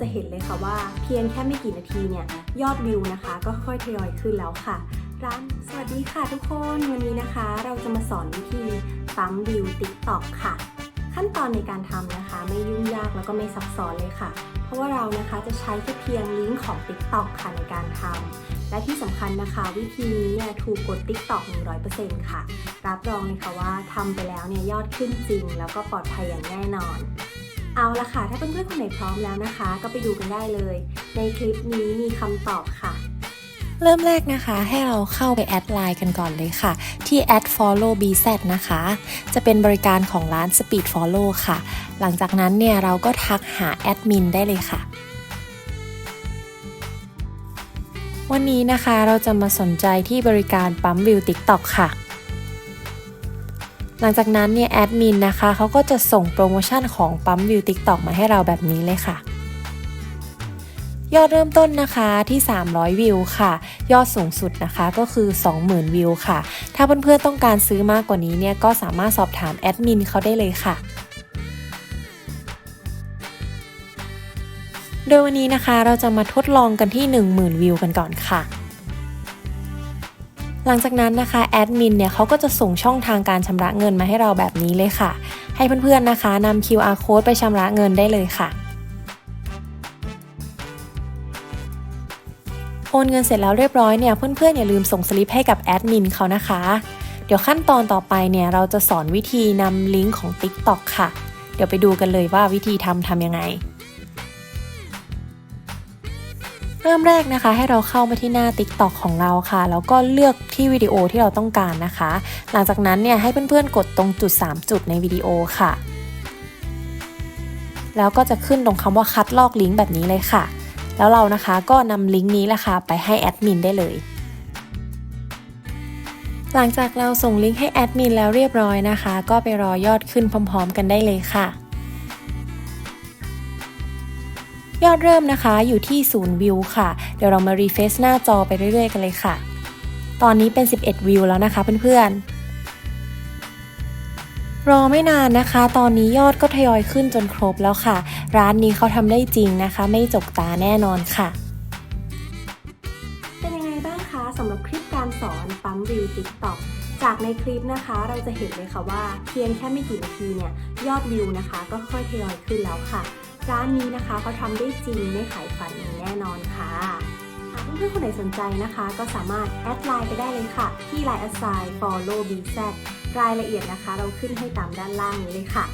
จะเห็นเลยค่ะว่าเพียงแค่ไม่กี่นาทีเนี่ยยอดวิวนะคะ ก็ค่อยๆทยอยขึ้นแล้วค่ะร้านสวัสดีค่ะทุกคนวันนี้นะคะ เราจะมาสอนวิธีปั๊มวิว TikTok ค่ะ ขั้นตอนในการทำนะคะ ไม่ยุ่งยากแล้วก็ไม่ซับซ้อนเลยค่ะ เพราะว่าเรานะคะจะใช้แค่เพียงลิงก์ของ TikTok ค่ะในการทำและที่สำคัญนะคะ วิธีนี้เนี่ยถูกกด TikTok 100%ค่ะ รับรองเลยค่ะว่าทำไปแล้วเนี่ยยอดขึ้นจริง แล้วก็ปลอดภัยอย่างแน่นอน เอาละค่ะ ถ้าเพื่อนๆคนไหนพร้อมแล้วนะคะ ก็ไปดูกันได้เลย ในคลิปนี้มีคำตอบค่ะเริ่มแรกนะคะให้เราเข้าไปแอดไลน์กันก่อนเลยค่ะ ที่ add follow bz นะคะ จะเป็นบริการของร้าน speed follow ค่ะ หลังจากนั้นเนี่ยเราก็ทักหาแอดมินได้เลยค่ะ วันนี้นะคะเราจะมาสนใจที่บริการปั๊มวิว TikTok ค่ะ หลังจากนั้นเนี่ยแอดมินนะคะเขาก็จะส่งโปรโมชั่นของปั๊มวิว TikTok มาให้เราแบบนี้เลยค่ะ ยอดเริ่มต้นนะคะที่ 300 วิวค่ะ ยอดสูงสุดนะคะก็คือ 20,000 วิวค่ะ ถ้าเพื่อนๆต้องการซื้อมากกว่านี้เนี่ยก็สามารถสอบถามแอดมินเขาได้เลยค่ะโดยวันนี้นะคะเราจะมาทดลองกันที่ 10,000 วิวกันก่อนค่ะ หลังจากนั้นนะคะแอดมินเนี่ยเขาก็จะส่งช่องทางการชำระเงินมาให้เราแบบนี้เลยค่ะ ให้เพื่อนๆนะคะนำ QR code ไปชำระเงินได้เลยค่ะโอนเงินเสร็จแล้วเรียบร้อยเนี่ยเพื่อนๆอย่าลืมส่งสลิปให้กับแอดมินเขานะคะ เดี๋ยวขั้นตอนต่อไปเนี่ยเราจะสอนวิธีนำลิงก์ของ TikTok ค่ะ เดี๋ยวไปดูกันเลยว่าวิธีทำทำยังไง เริ่มแรกนะคะ ให้เราเข้ามาที่หน้า TikTok ของเราค่ะ แล้วก็เลือกที่วิดีโอที่เราต้องการนะคะ หลังจากนั้นเนี่ยให้เพื่อนๆกดตรงจุด 3 จุดในวิดีโอค่ะ แล้วก็จะขึ้นตรงคำว่าคัดลอกลิงก์แบบนี้เลยค่ะ แล้วเรานะคะก็นำลิงก์นี้แหละค่ะไปให้แอดมินได้เลยหลังจากเราส่งลิงก์ให้แอดมินแล้วเรียบร้อยนะคะ ก็ไปรอยอดขึ้นพร้อม ๆ กันได้เลยค่ะ ยอดเริ่มนะคะอยู่ที่0วิวค่ะ เดี๋ยวเรามารีเฟซหน้าจอไปเรื่อยๆ กันเลยค่ะ ตอนนี้เป็น 11 วิวแล้วนะคะเพื่อนๆ รอไม่นานนะคะ ตอนนี้ยอดก็ทยอยขึ้นจนครบแล้วค่ะ ร้านนี้เขาทำได้จริงนะคะ ไม่จกตาแน่นอนค่ะ เป็นยังไงบ้างคะสำหรับคลิปการสอนปั๊มวิว TikTok จากในคลิปนะคะเราจะเห็นเลยค่ะว่าเพียงแค่ไม่กี่นาทีเนี่ยยอดวิวนะคะ ก็ค่อยทยอยขึ้นแล้วค่ะ ร้านนี้นะคะเขาทำได้จริงไม่ขายฝันอย่างแน่นอนค่ะหากเพื่อนๆคนไหนสนใจนะคะ ก็สามารถแอดไลน์ไปได้เลยค่ะ ที่ Line a s i g n follow bz รายละเอียดนะคะ เราขึ้นให้ตามด้านล่างนี้เลยค่ะ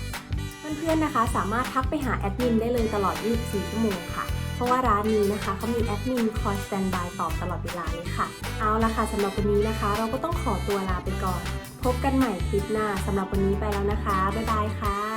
เพื่อนๆนะคะสามารถทักไปหาแอดมินได้เลยตลอด 24 ชั่วโมงค่ะ เพราะว่าร้านนี้นะคะเขามีแอดมินคอยสแตนบายตอบตลอดเวลาเลยค่ะ เอาละค่ะสำหรับวันนี้นะคะ เราก็ต้องขอตัวลาไปก่อน พบกันใหม่คลิปหน้าสำหรับวันนี้ไปแล้วนะคะบ๊ายบายค่ะ